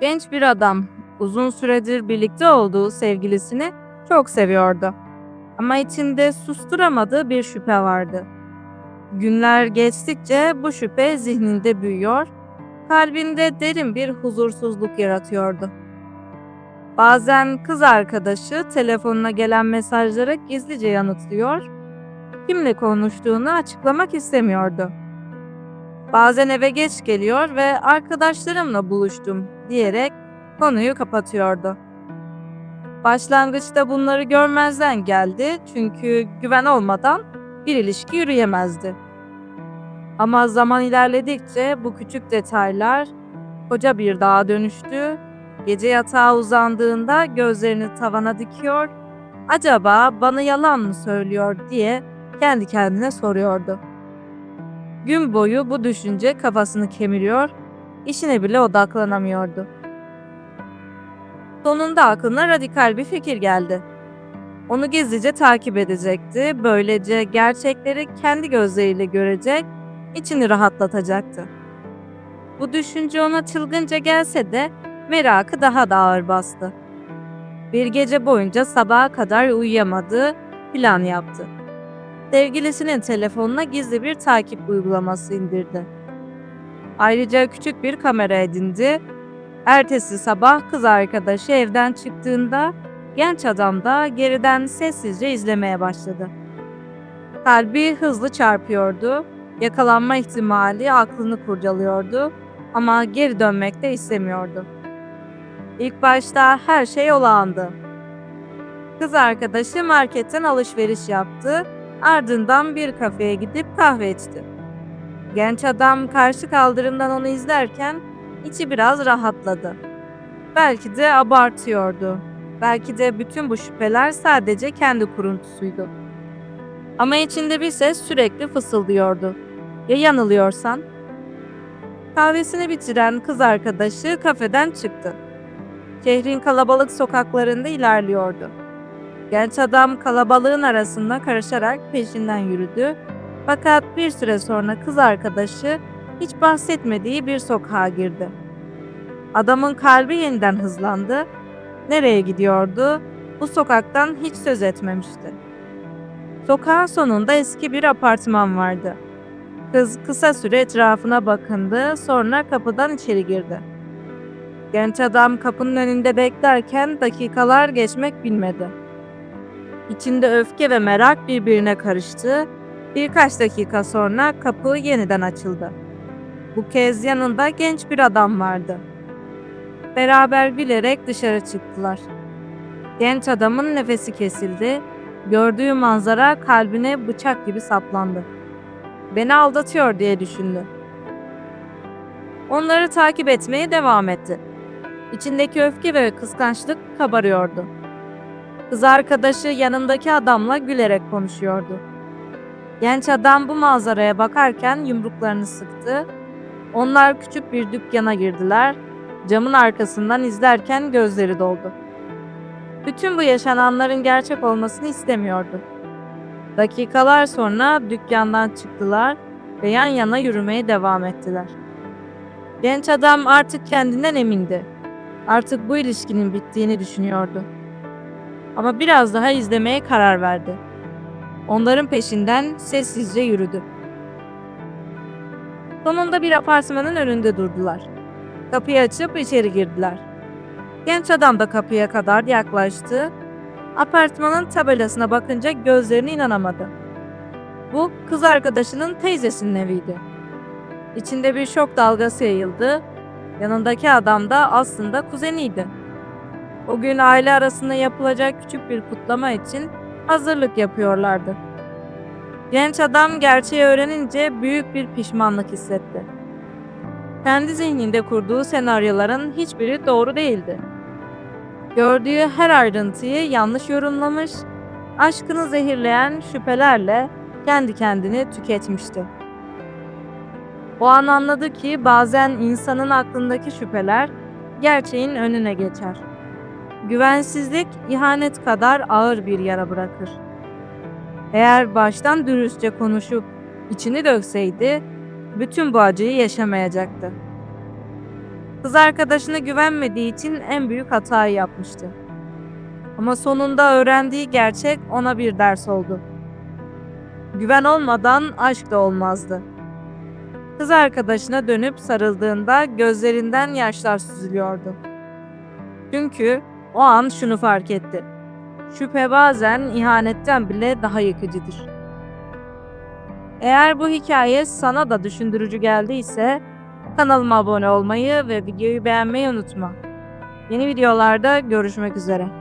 Genç bir adam uzun süredir birlikte olduğu sevgilisini çok seviyordu. Ama içinde susturamadığı bir şüphe vardı. Günler geçtikçe bu şüphe zihninde büyüyor, kalbinde derin bir huzursuzluk yaratıyordu. Bazen kız arkadaşı telefonuna gelen mesajları gizlice yanıtlıyor, kimle konuştuğunu açıklamak istemiyordu. Bazen eve geç geliyor ve arkadaşlarımla buluştum diyerek konuyu kapatıyordu. Başlangıçta bunları görmezden geldi çünkü güven olmadan bir ilişki yürüyemezdi. Ama zaman ilerledikçe bu küçük detaylar koca bir dağa dönüştü. Gece yatağa uzandığında gözlerini tavana dikiyor, acaba bana yalan mı söylüyor diye kendi kendine soruyordu. Gün boyu bu düşünce kafasını kemiriyor, işine bile odaklanamıyordu. Sonunda aklına radikal bir fikir geldi. Onu gizlice takip edecekti, böylece gerçekleri kendi gözleriyle görecek, içini rahatlatacaktı. Bu düşünce ona çılgınca gelse de merakı daha da ağır bastı. Bir gece boyunca sabaha kadar uyuyamadı, plan yaptı sevgilisinin telefonuna gizli bir takip uygulaması indirdi. Ayrıca küçük bir kamera edindi. Ertesi sabah kız arkadaşı evden çıktığında genç adam da geriden sessizce izlemeye başladı. Kalbi hızlı çarpıyordu, yakalanma ihtimali aklını kurcalıyordu ama geri dönmek de istemiyordu. İlk başta her şey olağandı. Kız arkadaşı marketten alışveriş yaptı Ardından bir kafeye gidip kahve içti. Genç adam karşı kaldırımdan onu izlerken içi biraz rahatladı. Belki de abartıyordu. Belki de bütün bu şüpheler sadece kendi kuruntusuydu. Ama içinde bir ses sürekli fısıldıyordu. Ya yanılıyorsan? Kahvesini bitiren kız arkadaşı kafeden çıktı. Şehrin kalabalık sokaklarında ilerliyordu. Genç adam kalabalığın arasında karışarak peşinden yürüdü. Fakat bir süre sonra kız arkadaşı hiç bahsetmediği bir sokağa girdi. Adamın kalbi yeniden hızlandı. Nereye gidiyordu? Bu sokaktan hiç söz etmemişti. Sokağın sonunda eski bir apartman vardı. Kız kısa süre etrafına bakındı, sonra kapıdan içeri girdi. Genç adam kapının önünde beklerken dakikalar geçmek bilmedi. İçinde öfke ve merak birbirine karıştı. Birkaç dakika sonra kapı yeniden açıldı. Bu kez yanında genç bir adam vardı. Beraber gülerek dışarı çıktılar. Genç adamın nefesi kesildi. Gördüğü manzara kalbine bıçak gibi saplandı. Beni aldatıyor diye düşündü. Onları takip etmeye devam etti. İçindeki öfke ve kıskançlık kabarıyordu. Kız arkadaşı yanındaki adamla gülerek konuşuyordu. Genç adam bu manzaraya bakarken yumruklarını sıktı. Onlar küçük bir dükkana girdiler. Camın arkasından izlerken gözleri doldu. Bütün bu yaşananların gerçek olmasını istemiyordu. Dakikalar sonra dükkandan çıktılar ve yan yana yürümeye devam ettiler. Genç adam artık kendinden emindi. Artık bu ilişkinin bittiğini düşünüyordu. Ama biraz daha izlemeye karar verdi. Onların peşinden sessizce yürüdü. Sonunda bir apartmanın önünde durdular. Kapıyı açıp içeri girdiler. Genç adam da kapıya kadar yaklaştı. Apartmanın tabelasına bakınca gözlerine inanamadı. Bu kız arkadaşının teyzesinin eviydi. İçinde bir şok dalgası yayıldı. Yanındaki adam da aslında kuzeniydi. O gün aile arasında yapılacak küçük bir kutlama için hazırlık yapıyorlardı. Genç adam gerçeği öğrenince büyük bir pişmanlık hissetti. Kendi zihninde kurduğu senaryoların hiçbiri doğru değildi. Gördüğü her ayrıntıyı yanlış yorumlamış, aşkını zehirleyen şüphelerle kendi kendini tüketmişti. O an anladı ki bazen insanın aklındaki şüpheler gerçeğin önüne geçer. Güvensizlik ihanet kadar ağır bir yara bırakır. Eğer baştan dürüstçe konuşup içini dökseydi bütün bu acıyı yaşamayacaktı. Kız arkadaşına güvenmediği için en büyük hatayı yapmıştı. Ama sonunda öğrendiği gerçek ona bir ders oldu. Güven olmadan aşk da olmazdı. Kız arkadaşına dönüp sarıldığında gözlerinden yaşlar süzülüyordu. Çünkü o an şunu fark etti. Şüphe bazen ihanetten bile daha yıkıcıdır. Eğer bu hikaye sana da düşündürücü geldiyse kanalıma abone olmayı ve videoyu beğenmeyi unutma. Yeni videolarda görüşmek üzere.